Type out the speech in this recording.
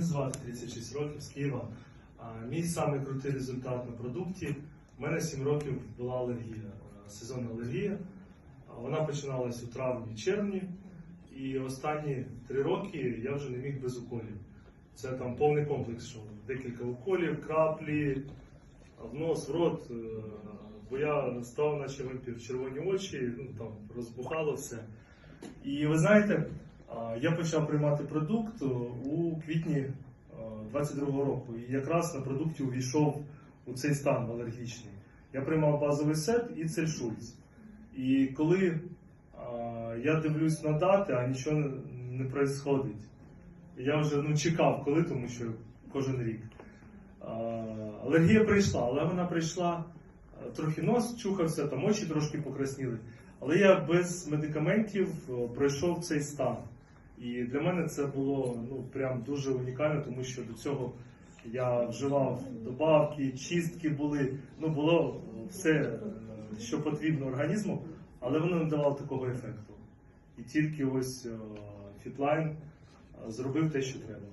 Мені звати 36 років з Києва. Мій самий крутий результат на продукті. У мене 7 років була алергія, сезонна алергія. Вона починалась у травні-червні. І останні 3 роки я вже не міг без уколів. Це там повний комплекс, що декілька уколів, краплі, в нос, в рот. е, Бо я став, наче випів червоні очі, ну там розбухало все. І ви знаєте, я почав приймати продукт у квітні 22-го року. І якраз на продукті увійшов у цей стан алергічний. Я приймав базовий сет і цельшульц. І коли я дивлюсь на дати, а нічого не, відбувається. Я вже ну, чекав, коли, тому що кожен рік. Алергія прийшла, але вона прийшла трохи нос чухався, там очі трошки покрасніли. Але я без медикаментів пройшов цей стан. І для мене це було ну, прям дуже унікально, тому що до цього я вживав добавки, чистки були, ну було все, е, що потрібно організму, але воно не давало такого ефекту. І тільки ось е, фітлайн е, зробив те, що треба.